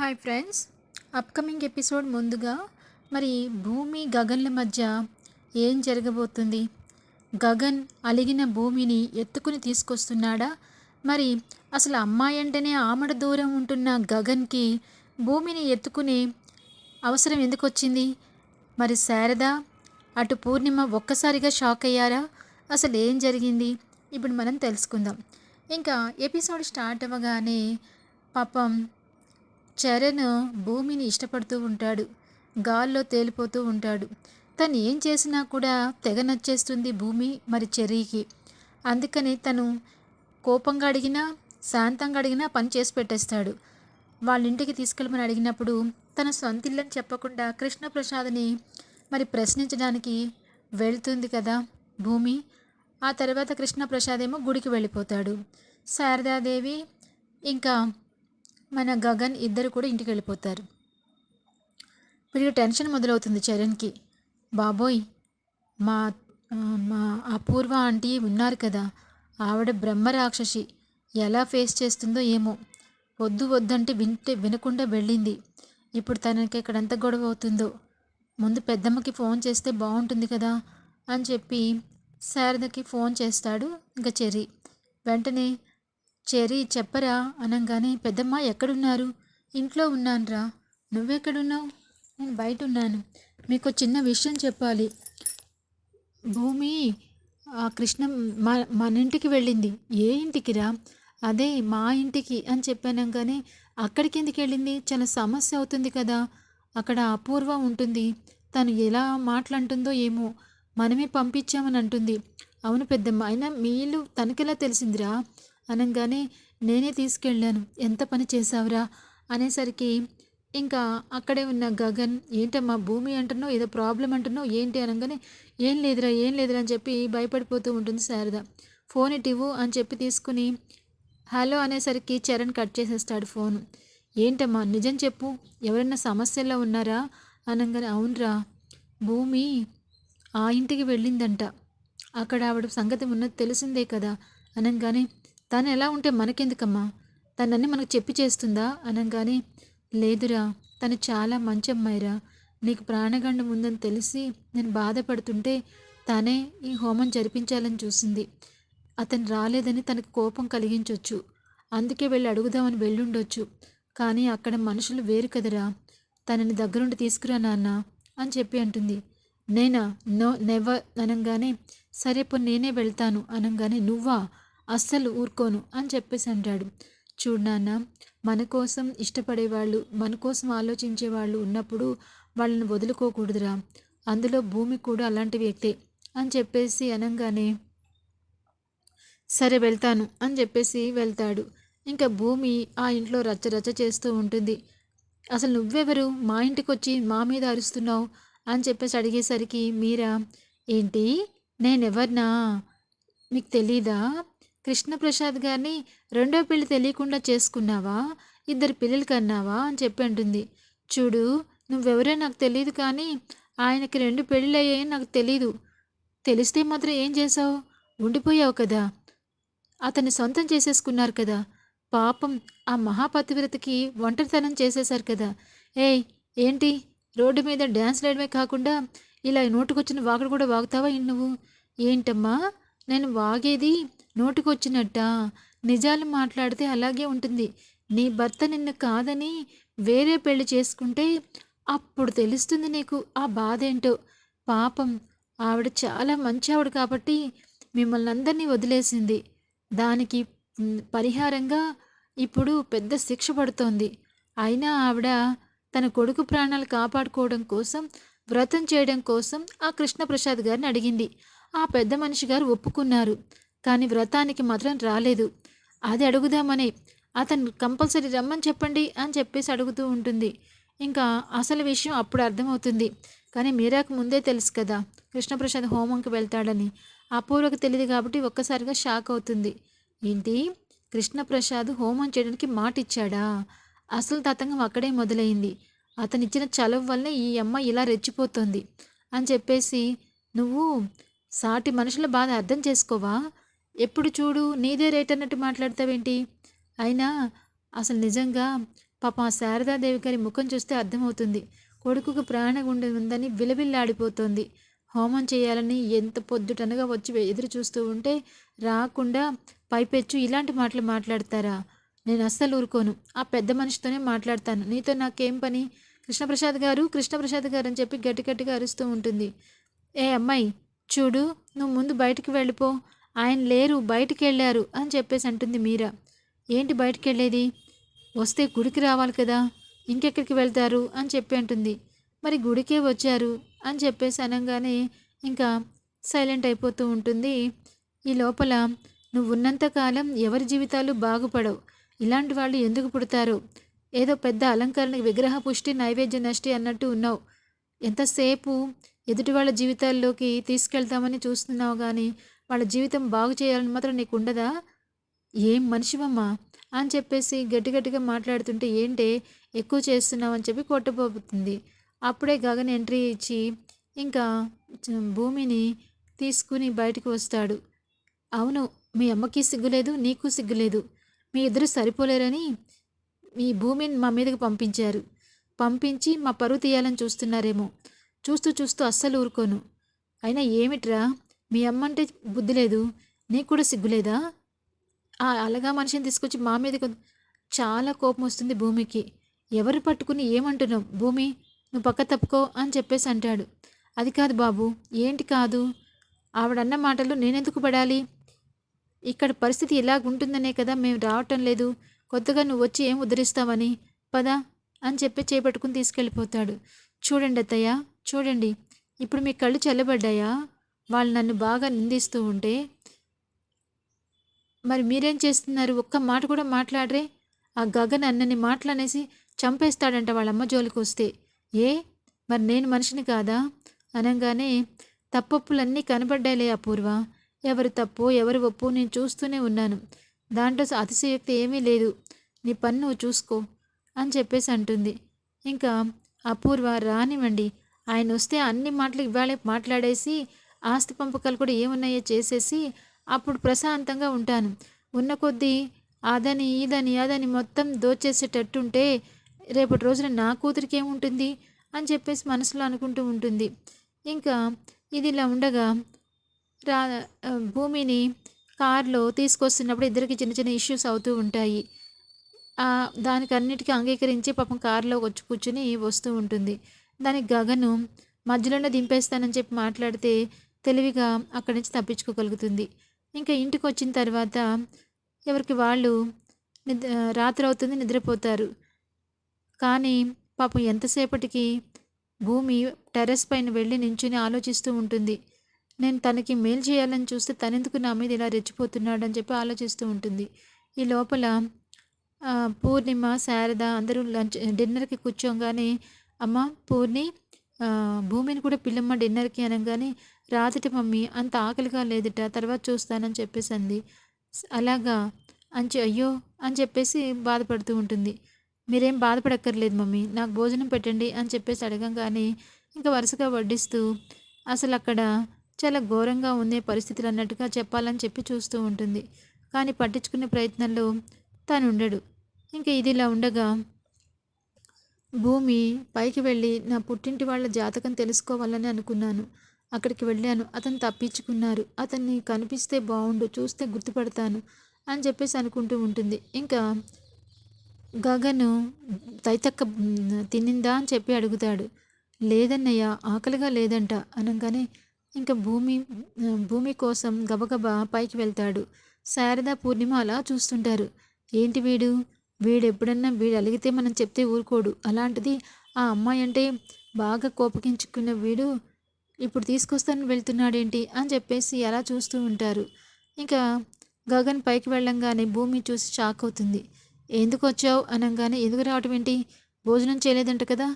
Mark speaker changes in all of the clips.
Speaker 1: Hi friends. Upcoming episode ముందుగా మరి భూమి గగన్ల మధ్య ఏం జరగబోతుంది? గగన్ అలిగిన భూమిని ఎత్తుకుని తీసుకొస్తున్నాడా? మరి అసలు అమ్మాయి అంటేనే ఆమడ దూరం ఉంటున్న గగన్కి భూమిని ఎత్తుకునే అవసరం ఎందుకు వచ్చింది మరి శారద అటు పూర్ణిమ ఒక్కసారిగా షాక్ అయ్యారా? అసలు ఏం జరిగింది? ఇప్పుడు మనం తెలుసుకుందాం. ఇంకా ఎపిసోడ్ స్టార్ట్ అవ్వగానే పాపం చరణ్ భూమిని ఇష్టపడుతూ ఉంటాడు. గాల్లో తేలిపోతూ ఉంటాడు. తను ఏం చేసినా కూడా తెగ నచ్చేస్తుంది భూమి మరి చెర్రీకి. అందుకని తను కోపంగా అడిగినా శాంతంగా అడిగినా పని చేసి పెట్టేస్తాడు. వాళ్ళ ఇంటికి తీసుకెళ్ళమని అడిగినప్పుడు తన సొంత ఇల్లని చెప్పకుండా కృష్ణప్రసాద్ని మరి ప్రశ్నించడానికి వెళ్తుంది కదా భూమి. ఆ తర్వాత కృష్ణప్రసాద్ ఏమో గుడికి వెళ్ళిపోతాడు. శారదాదేవి ఇంకా మన గగన్ ఇద్దరు కూడా ఇంటికి వెళ్ళిపోతారు వీడికి టెన్షన్ మొదలవుతుంది చరణ్కి. బాబోయ్ మా మా అపూర్వ ఆంటీ ఉన్నారు కదా ఆవిడ బ్రహ్మరాక్షసి ఎలా ఫేస్ చేస్తుందో ఏమో. వద్దు వద్దంటే వింటే వినకుండా వెళ్ళింది. ఇప్పుడు తనకి ఇక్కడ ఎంత గొడవ అవుతుందో. ముందు పెద్దమ్మకి ఫోన్ చేస్తే బాగుంటుంది కదా అని చెప్పి శారదకి ఫోన్ చేస్తాడు ఇంకా చెర్రీ. వెంటనే చెర్రీ చెప్పరా అనగానే పెద్దమ్మ ఎక్కడున్నారు? ఇంట్లో ఉన్నానురా. నువ్వెక్కడున్నావు? నేను బయట ఉన్నాను మీకు చిన్న విషయం చెప్పాలి. భూమి ఆ కృష్ణ మా మన ఇంటికి వెళ్ళింది. ఏ ఇంటికిరా? అదే మా ఇంటికి అని చెప్పానంగానే అక్కడికి ఎందుకు వెళ్ళింది? చాలా సమస్య అవుతుంది కదా. అక్కడ అపూర్వ ఉంటుంది. తను ఎలా మాట్లాడుతుందో ఏమో మనమే పంపించామని అంటుంది. అవును పెద్దమ్మ అయినా మీ ఇల్లు తనకెలా తెలిసిందిరా? అనగానే నేనే తీసుకెళ్ళాను. ఎంత పని చేశావురా? అనేసరికి ఇంకా అక్కడే ఉన్న గగన్ ఏంటమ్మా భూమి అంటున్నావు? ఏదో ప్రాబ్లం అంటున్నావు? ఏంటి? అనగానే ఏం లేదురా ఏం లేదురా అని చెప్పి భయపడిపోతూ ఉంటుంది శారద. ఫోన్ ఇటివ్వు అని చెప్పి తీసుకుని హలో అనేసరికి చరణ్ కట్ చేసేస్తాడు ఫోన్. ఏంటమ్మా నిజం చెప్పు. ఎవరైనా సమస్యల్లో ఉన్నారా? అనగానే అవునరా. భూమి ఆ ఇంటికి వెళ్ళిందంట. అక్కడ ఆవిడ సంగతి ఉన్నది తెలిసిందే కదా? అనగానే తను ఎలా ఉంటే మనకెందుకమ్మా? తనన్నీ మనకు చెప్పి చేస్తుందా? అనగానే లేదురా తను చాలా మంచి అమ్మాయిరా నీకు ప్రాణగండం ఉందని తెలిసి నేను బాధపడుతుంటే తనే ఈ హోమం జరిపించాలని చూసింది. అతను రాలేదని తనకు కోపం కలిగించవచ్చు అందుకే వెళ్ళి అడుగుదామని వెళ్ళుండొచ్చు. కానీ అక్కడ మనుషులు వేరు కదరా. తనని దగ్గరుండి తీసుకురా నాన్న అని చెప్పి అంటుంది. నేనా? నో నెవర్ అనగానే సరే పో నేనే వెళ్తాను. అనగానే నువ్వా? అస్సలు ఊరుకోను అని చెప్పేసి అంటాడు. చూడు నాన్న మన కోసం ఇష్టపడేవాళ్ళు మన కోసం ఆలోచించే వాళ్ళు ఉన్నప్పుడు వాళ్ళని వదులుకోకూడదురా. అందులో భూమి కూడా అలాంటి వ్యక్తే అని చెప్పేసి అనగానే సరే వెళ్తాను అని చెప్పేసి వెళ్తాడు. ఇంకా భూమి ఆ ఇంట్లో రచ్చ రచ్చ చేస్తూ ఉంటుంది. అసలు నువ్వెవరు? మా ఇంటికి వచ్చి మా మీద అరుస్తున్నావు అని చెప్పేసి అడిగేసరికి మీరా ఏంటి? నేనెవర్నా? మీకు తెలీదా? కృష్ణప్రసాద్ గారిని రెండో పెళ్ళి తెలియకుండా చేసుకున్నావా? ఇద్దరు పిల్లలు కన్నావా? అని చెప్పి అంటుంది. చూడు నువ్వెవరో నాకు తెలియదు కానీ ఆయనకి రెండు పెళ్ళిళ్ళు అయ్యాయని నాకు తెలీదు. తెలిస్తే మాత్రం ఏం చేసావు ఉండిపోయావు కదా. అతన్ని సొంతం చేసేసుకున్నారు కదా. పాపం ఆ మహాపతివ్రతకి ఒంటరితనం చేసేశారు కదా. ఏయ్ ఏంటి? రోడ్డు మీద డ్యాన్స్ వేయడమే కాకుండా ఇలా నోటుకొచ్చిన వాగుడు కూడా వాగుతావా నువ్వు? ఏంటమ్మా? నేను వాగేది నోటికొచ్చినట్ట. నిజాలు మాట్లాడితే అలాగే ఉంటుంది. నీ భర్త నిన్ను కాదని వేరే పెళ్ళి చేసుకుంటే అప్పుడు తెలుస్తుంది నీకు ఆ బాధ ఏంటో పాపం ఆవిడ చాలా మంచి ఆవిడ కాబట్టి మిమ్మల్ని అందరినీ వదిలేసింది. దానికి పరిహారంగా ఇప్పుడు పెద్ద శిక్ష పడుతోంది. అయినా ఆవిడ తన కొడుకు ప్రాణాలు కాపాడుకోవడం కోసం వ్రతం చేయడం కోసం ఆ కృష్ణప్రసాద్ గారిని అడిగింది. ఆ పెద్ద మనిషి గారు ఒప్పుకున్నారు. కానీ వ్రతానికి మాత్రం రాలేదు. అది అడుగుదామని అతను కంపల్సరీ రమ్మని చెప్పండి అని చెప్పేసి అడుగుతూ ఉంటుంది. ఇంకా అసలు విషయం అప్పుడు అర్థమవుతుంది. కానీ మీరాకు ముందే తెలుసు కదా కృష్ణప్రసాద్ హోమంకి వెళ్తాడని. అపూర్వకు తెలియదు కాబట్టి ఒక్కసారిగా షాక్ అవుతుంది. ఏంటి కృష్ణప్రసాద్ హోమం చేయడానికి మాట ఇచ్చాడా అసలు తతంగం అక్కడే మొదలైంది. అతనిచ్చిన చలవ వల్లనే ఈ అమ్మాయి ఇలా రెచ్చిపోతుంది అని చెప్పేసి నువ్వు సాటి మనుషుల బాధ అర్థం చేసుకోవా? ఎప్పుడు చూడు నీదే రేట్ అన్నట్టు మాట్లాడతావేంటి? అయినా అసలు నిజంగా పాప ఆ శారదాదేవి గారి ముఖం చూస్తే అర్థమవుతుంది. కొడుకుకు ప్రాణగుండె ఉందని విలవిల్లాడిపోతోంది. హోమం చేయాలని ఎంత పొద్దుటనగా వచ్చి ఎదురు చూస్తూ ఉంటే రాకుండా పైపెచ్చు ఇలాంటి మాటలు మాట్లాడతారా? నేను అస్సలు ఊరుకోను. ఆ పెద్ద మనిషితోనే మాట్లాడతాను. నీతో నాకేం పని? కృష్ణప్రసాద్ గారు కృష్ణప్రసాద్ గారు అని చెప్పి గట్టి గట్టిగా అరుస్తూ ఉంటుంది. ఏ అమ్మాయి చూడు నువ్వు ముందు బయటికి వెళ్ళిపో. ఆయన లేరు బయటికి వెళ్ళారు అని చెప్పేసి అంటుంది మీరా. ఏంటి బయటికి వెళ్ళేది వస్తే గుడికి రావాలి కదా. ఇంకెక్కడికి వెళ్తారు అని చెప్పి అంటుంది. మరి గుడికే వచ్చారు అని చెప్పేసి అనగానే ఇంకా సైలెంట్ అయిపోతూ ఉంటుంది. ఈ లోపల నువ్వు ఉన్నంతకాలం ఎవరి జీవితాలు బాగుపడవు. ఇలాంటి వాళ్ళు ఎందుకు పుడతారు? ఏదో పెద్ద అలంకరణ విగ్రహ పుష్టి నైవేద్య నష్టి అన్నట్టు ఉన్నావు. ఎంతసేపు ఎదుటి వాళ్ళ జీవితాల్లోకి తీసుకెళ్తామని చూస్తున్నావు కానీ వాళ్ళ జీవితం బాగు చేయాలని మాత్రం నీకు ఉండదా? ఏం మనిషివమ్మా? అని చెప్పేసి గట్టి గట్టిగా మాట్లాడుతుంటే ఏంటే ఎక్కువ చేస్తున్నావు అని చెప్పి కొట్టబోతుంది. అప్పుడే గగన్ ఎంట్రీ ఇచ్చి ఇంకా భూమిని తీసుకుని బయటకు వస్తాడు. అవును మీ అమ్మకి సిగ్గులేదు నీకు సిగ్గులేదు మీ ఇద్దరు సరిపోలేరని మీ భూమిని మా మీదకి పంపించారు. పంపించి మా పరువు తీయాలని చూస్తున్నారేమో. చూస్తూ చూస్తూ అస్సలు ఊరుకోను. అయినా ఏమిట్రా? మీ అమ్మ అంటే బుద్ధి లేదు. నీకు కూడా సిగ్గులేదా? ఆ అలగా మనిషిని తీసుకొచ్చి మా మీద చాలా కోపం వస్తుంది భూమికి. ఎవరు పట్టుకుని ఏమంటున్నావు? భూమి నువ్వు పక్క తప్పుకో అని చెప్పేసి అంటాడు. అది కాదు బాబు ఏంటి కాదు? ఆవిడన్న మాటలు నేనెందుకు పడాలి? ఇక్కడ పరిస్థితి ఇలాగుంటుందనే కదా మేము రావటం లేదు. కొత్తగా నువ్వు వచ్చి ఏం ఉద్ధరిస్తావని? పదా అని చెప్పి చేపట్టుకుని తీసుకెళ్ళిపోతాడు. చూడండి అత్తయ్య చూడండి ఇప్పుడు మీ కళ్ళు చల్లబడ్డాయా? వాళ్ళు నన్ను బాగా నిందిస్తూ ఉంటే మరి మీరేం చేస్తున్నారు? ఒక్క మాట కూడా మాట్లాడరే? ఆ గగన్ అన్నని మాటలనేసి చంపేస్తాడంట వాళ్ళ అమ్మ జోలికి వస్తే ఏ? మరి నేను మనిషిని కాదా? అనగానే తప్పప్పులన్నీ కనబడ్డాయిలే అపూర్వ. ఎవరు తప్పు ఎవరు ఒప్పు నేను చూస్తూనే ఉన్నాను. దాంట్లో అతిశయోక్తి ఏమీ లేదు. నీ పని నువ్వు చూసుకో అని చెప్పేసి అంటుంది. ఇంకా అపూర్వ రానివ్వండి. ఆయన వస్తే అన్ని మాటలు ఇవాళే మాట్లాడేసి ఆస్తి పంపకాలు కూడా ఏమున్నాయో చేసేసి అప్పుడు ప్రశాంతంగా ఉంటాను. ఉన్న కొద్దీ అదని ఇదని అదని మొత్తం దోచేసేటట్టుంటే రేపటి రోజున నా కూతురికి ఏముంటుంది? అని చెప్పేసి మనసులో అనుకుంటూ ఉంటుంది. ఇంకా ఇది ఇలా ఉండగా రా భూమిని కారులో తీసుకొస్తున్నప్పుడు ఇద్దరికి చిన్న చిన్న ఇష్యూస్ అవుతూ ఉంటాయి. ఆ, దానికి అన్నిటికీ అంగీకరించి పాపం కారులో వచ్చి కూర్చుని వస్తూ ఉంటుంది. దానికి గగను మధ్యలోనే దింపేస్తానని చెప్పి మాట్లాడితే తెలివిగా అక్కడి నుంచి తప్పించుకోగలుగుతుంది. ఇంకా ఇంటికి వచ్చిన తర్వాత ఎవరికి వాళ్ళు నిద్ర రాత్రి అవుతుంది నిద్రపోతారు. కానీ పాపం ఎంతసేపటికి భూమి టెర్రస్ పైన వెళ్ళి నించుని ఆలోచిస్తూ ఉంటుంది. నేను తనకి మేలు చేయాలని చూస్తే తనెందుకు నా మీద ఇలా రెచ్చిపోతున్నాడని చెప్పి ఆలోచిస్తూ ఉంటుంది. ఈ లోపల పూర్ణిమ శారద అందరూ లంచ్ డిన్నర్కి కూర్చోగానే అమ్మ పూర్ణి భూమిని కూడా పిల్లమ్మ డిన్నర్కి అనగానే రాదట మమ్మీ అంత ఆకలిగా లేదట తర్వాత చూస్తానని చెప్పేసి అంది అలాగా? అంచి అయ్యో అని చెప్పేసి బాధపడుతూ ఉంటుంది. మీరేం బాధపడక్కర్లేదు మమ్మీ నాకు భోజనం పెట్టండి అని చెప్పేసి అడగంగానే ఇంకా వరుసగా వడ్డిస్తూ అసలు అక్కడ చాలా ఘోరంగా ఉండే పరిస్థితులు అన్నట్టుగా చెప్పాలని చెప్పి చూస్తూ ఉంటుంది. కానీ పట్టించుకునే ప్రయత్నంలో తను ఉండడు ఇంకా ఇది ఇలా ఉండగా భూమి పైకి వెళ్ళి నా పుట్టింటి వాళ్ళ జాతకం తెలుసుకోవాలని అనుకున్నాను. అక్కడికి వెళ్ళాను. అతను తప్పించుకున్నారు. అతన్ని కనిపిస్తే బాగుండు చూస్తే గుర్తుపడతాను అని చెప్పేసి అనుకుంటూ ఉంటుంది. ఇంకా గగను తైతక్క తినిందా అని చెప్పి అడుగుతాడు. లేదన్నయ్య ఆకలిగా లేదంట అనగానే ఇంకా భూమి భూమి కోసం గబగబా పైకి వెళ్తాడు. శారదా పూర్ణిమ అలా చూస్తుంటారు. ఏంటి వీడు? వీడు ఎప్పుడన్నా వీడు అలిగితే మనం చెప్తే ఊరుకోడు. అలాంటిది ఆ అమ్మాయి అంటే బాగా కోపగించుకున్న వీడు ఇప్పుడు తీసుకొస్తాను వెళ్తున్నాడేంటి అని చెప్పేసి అలా చూస్తూ ఉంటారు. ఇంకా గగన్ పైకి వెళ్ళంగానే భూమి చూసి షాక్ అవుతుంది. ఎందుకు వచ్చావు? అనగానే ఎందుకు రావటం ఏంటి? భోజనం చేయలేదంట కదా.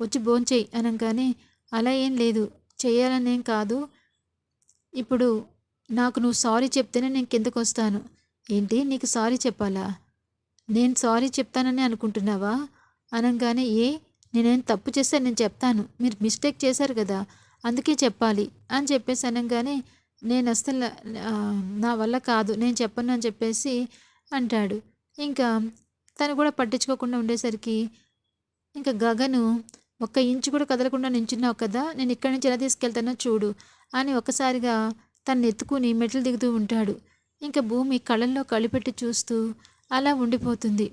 Speaker 1: వచ్చి భోంచేయి అనగానే అలా ఏం లేదు. చేయాలనేం కాదు. ఇప్పుడు నాకు నువ్వు సారీ చెప్తేనే నేను కిందకు వస్తాను ఏంటి? నీకు సారీ చెప్పాలా? నేను సారీ చెప్తానని అనుకుంటున్నావా? అనగానే ఏ? నేనేం తప్పు చేస్తే నేను చెప్తాను. మీరు మిస్టేక్ చేశారు కదా అందుకే చెప్పాలి అని చెప్పేసి అనగానే నేను అసలు నా వల్ల కాదు నేను చెప్పను అని చెప్పేసి అంటాడు. ఇంకా తను కూడా పట్టించుకోకుండా ఉండేసరికి ఇంకా గగను ఒక్క ఇంచు కూడా కదలకుండా నించున్నావు కదా నేను ఇక్కడి నుంచి ఎలా తీసుకెళ్తానో చూడు అని ఒకసారిగా తను ఎత్తుకుని మెట్లు దిగుతూ ఉంటాడు. ఇంకా భూమి కళ్ళల్లో కలిపెట్టి చూస్తూ అలా ఉండిపోతుంది.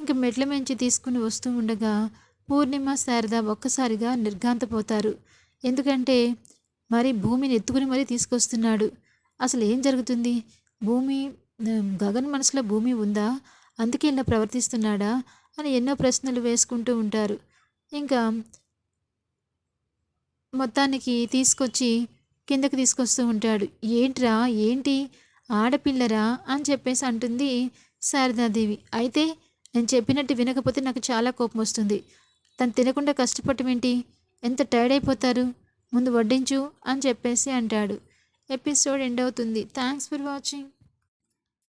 Speaker 1: ఇంకా మెట్ల మించి తీసుకుని వస్తూ ఉండగా పూర్ణిమ శారద ఒక్కసారిగా నిర్ఘాంతపోతారు. ఎందుకంటే మరి భూమిని ఎత్తుకుని మరీ తీసుకొస్తున్నాడు. అసలు ఏం జరుగుతుంది? భూమి గగన్ మనసులో భూమి ఉందా? అందుకే ఇలా ప్రవర్తిస్తున్నాడా? అని ఎన్నో ప్రశ్నలు వేసుకుంటూ ఉంటారు. ఇంకా మొత్తానికి తీసుకొచ్చి కిందకి తీసుకొస్తూ ఉంటాడు. ఏంట్రా? ఏంటి? ఆడపిల్లరా? అని చెప్పేసి అంటుంది శారదాదేవి అయితే నేను చెప్పినట్టు వినకపోతే నాకు చాలా కోపం వస్తుంది. తను తినకుండా కష్టపడటం ఏంటి? ఎంత టైర్డ్ అయిపోతారు? ముందు వడ్డించు అని చెప్పేసి అంటాడు. ఎపిసోడ్ ఎండ్ అవుతుంది. Thanks for watching.